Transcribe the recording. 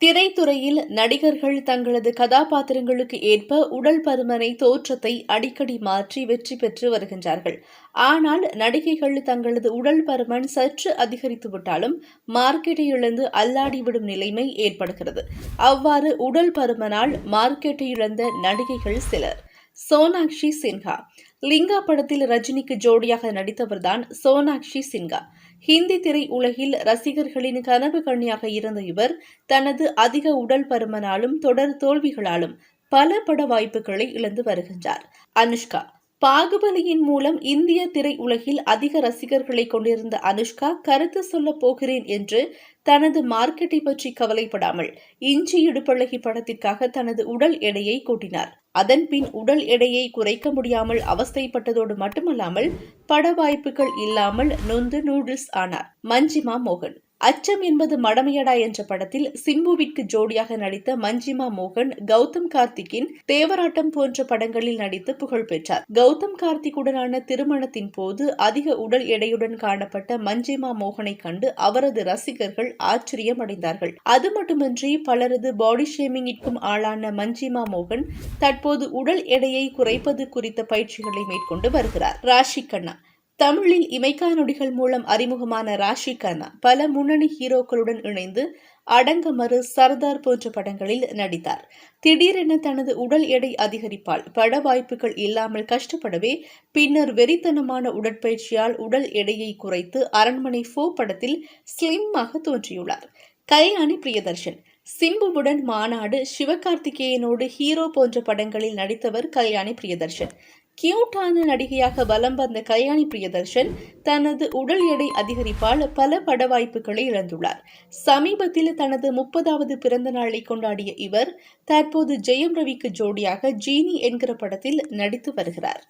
திரைத்துறையில் நடிகர்கள் தங்களது கதாபாத்திரங்களுக்கு ஏற்ப உடல் பருமனை தோற்றத்தை அடிக்கடி மாற்றி வெற்றி பெற்று வருகின்றார்கள். ஆனால் நடிகைகள் தங்களது உடல் பருமன் சற்று அதிகரித்துவிட்டாலும் மார்க்கெட்டை இழந்து அல்லாடிவிடும் நிலைமை ஏற்படுகிறது. அவ்வாறு உடல் பருமனால் மார்க்கெட்டை இழந்த நடிகைகள் சிலர். சோனாக்ஷி சின்ஹா. லிங்கா படத்தில் ரஜினிக்கு ஜோடியாக நடித்தவர்தான் சோனாக்ஷி சின்ஹா. ஹிந்தி திரை உலகில் ரசிகர்களின் கனவு கண்ணியாக இருந்த இவர் தனது அதிக உடல் பருமனாலும் தொடர் தோல்விகளாலும் பல பட வாய்ப்புகளை இழந்து வருகின்றார். அனுஷ்கா பாகுபலியின் மூலம் இந்திய திரையுலகில் அதிக ரசிகர்களை கொண்டிருந்த அனுஷ்கா கருத்து சொல்ல போகிறேன் என்று தனது மார்க்கெட்டை பற்றி கவலைப்படாமல் இஞ்சி இடுப்பழகி படத்திற்காக தனது உடல் எடையை கூட்டினார். அதன் பின் உடல் எடையை குறைக்க முடியாமல் அவஸ்தைப்பட்டதோடு மட்டுமல்லாமல் பட வாய்ப்புகள் இல்லாமல் நொந்து நூடுல்ஸ் ஆனார் மஞ்சிமா மோகன். அச்சம் என்பது மடமையடா என்ற படத்தில் சிம்புவிற்கு ஜோடியாக நடித்த மஞ்சிமா மோகன் கௌதம் கார்த்திக்கின் தேவராட்டம் போன்ற படங்களில் நடித்து புகழ் பெற்றார். கௌதம் கார்த்திக்குடனான திருமணத்தின் போது அதிக உடல் எடையுடன் காணப்பட்ட மஞ்சிமா மோகனை கண்டு அவரது ரசிகர்கள் ஆச்சரியம் அடைந்தார்கள் அது மட்டுமின்றி பலரது பாடி ஷேமிங்கிற்கும் ஆளான மஞ்சிமா மோகன் தற்போது உடல் எடையை குறைப்பது குறித்த பயிற்சிகளை மேற்கொண்டு வருகிறார். ராஷி கண்ணா தமிழில் இமைக்கா நொடிகள் மூலம் அறிமுகமான ராஷி கண்ணா பல முன்னணி ஹீரோக்களுடன் இணைந்து அடங்கமறு சர்தார் போன்ற படங்களில் நடித்தார். திடீரென தனது உடல் எடை அதிகரிப்பால் பட வாய்ப்புகள் இல்லாமல் கஷ்டப்படவே பின்னர் வெறித்தனமான உடற்பயிற்சியால் உடல் எடையை குறைத்து அரண்மனை ஃபோ படத்தில் ஸ்லிம்மாக தோன்றியுள்ளார். கல்யாணி பிரியதர்ஷன் சிம்புவுடன் மாநாடு சிவகார்த்திகேயனோடு ஹீரோ போன்ற படங்களில் நடித்தவர் கல்யாணி பிரியதர்ஷன். கியூட்டான நடிகையாக வலம் வந்த கல்யாணி பிரியதர்ஷன் தனது உடல் எடை அதிகரிப்பால் பல பட வாய்ப்புகளை இழந்துள்ளார். சமீபத்தில் தனது முப்பதாவது பிறந்த நாளை கொண்டாடிய இவர் தற்போது ஜெயம் ரவிக்கு ஜோடியாக ஜீனி என்கிற படத்தில் நடித்து வருகிறார்.